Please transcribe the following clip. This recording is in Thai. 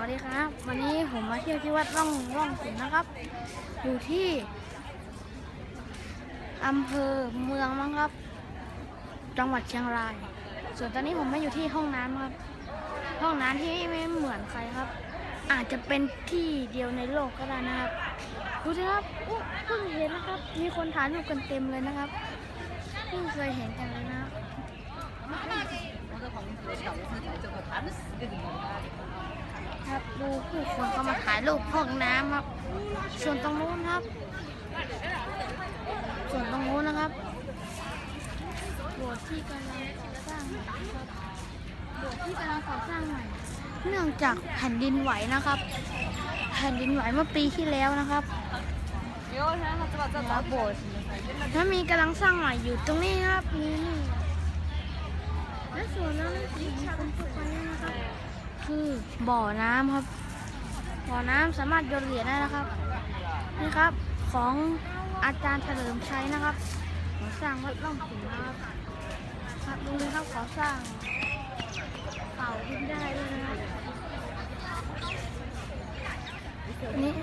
วัสดีครับ วันนี้ผมมาเที่ยวที่วัดร่องร่องขุนนะครับ อยู่ที่อำเภอเมืองมั้งครับ จังหวัดเชียงราย ส่วนตอนนี้ผมมาอยู่ที่ห้องน้ำครับ ห้องน้ำที่ไม่เหมือนใครครับ อาจจะเป็นที่เดียวในโลกก็ได้นะครับดูสิครับอุ๊ยเพิ่งเห็นนะครับ มีคนถ่ายรูปกันเต็มเลยนะครับเพิ่งเคยเห็นกันเลยนะครับ ครับดูผู้คนเขามาถ่ายรูปห้องน้ำครับ ส่วนตรงนู้นครับ ส่วนตรงนู้นนะครับโบสถ์ที่กำลังก่อสร้างบโบสถ์ที่กำลังก่อสร้างใหม่ เนื่องจากแผ่นดินไหวนะครับ แผ่นดินไหวเมื่อปีที่แล้วนะครับแล้วโบสถ์แล้วมีกำลังสร้างใหม่อยู่ตรงนี้ครับนี่และส่วนนั้นมีคนทุกคนนะครับ คือบ่อน้ำครับ บ่อน้ำสามารถโยนเหรียญได้นะครับ นี่ครับของอาจารย์เฉลิมชัยนะครับขอสร้างวัดล่องขุนนะครับครับดูเลยครับขอสร้างเต่าขึ้นได้ด้วยนะครับนี่